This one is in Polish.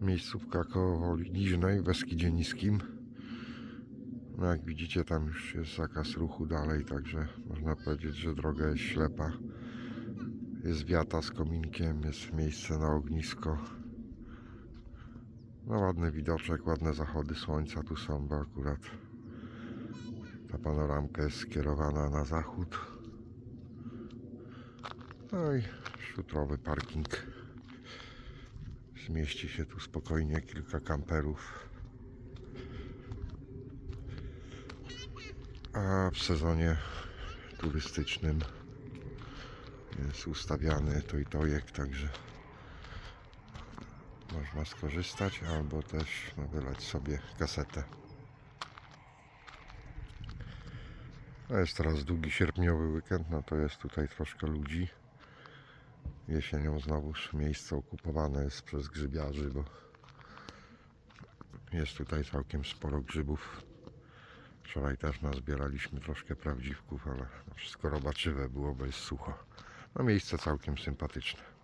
Miejscówka koło Woli Niżnej w Beskidzie Niskim. No jak widzicie tam już jest zakaz ruchu dalej, także można powiedzieć, że droga jest ślepa. Jest wiata z kominkiem, jest miejsce na ognisko. No ładny widoczek, ładne zachody słońca tu są, bo akurat ta panoramka jest skierowana na zachód. No i szutrowy parking. Zmieści się tu spokojnie kilka kamperów. A w sezonie turystycznym jest ustawiany to i tojek, także można skorzystać albo też no, wylać sobie kasetę. Jest teraz długi sierpniowy weekend, no to jest tutaj troszkę ludzi. Jesienią znowuż miejsce okupowane jest przez grzybiarzy, bo jest tutaj całkiem sporo grzybów. Wczoraj też nazbieraliśmy troszkę prawdziwków, ale wszystko robaczywe było, bo jest sucho. No miejsce całkiem sympatyczne.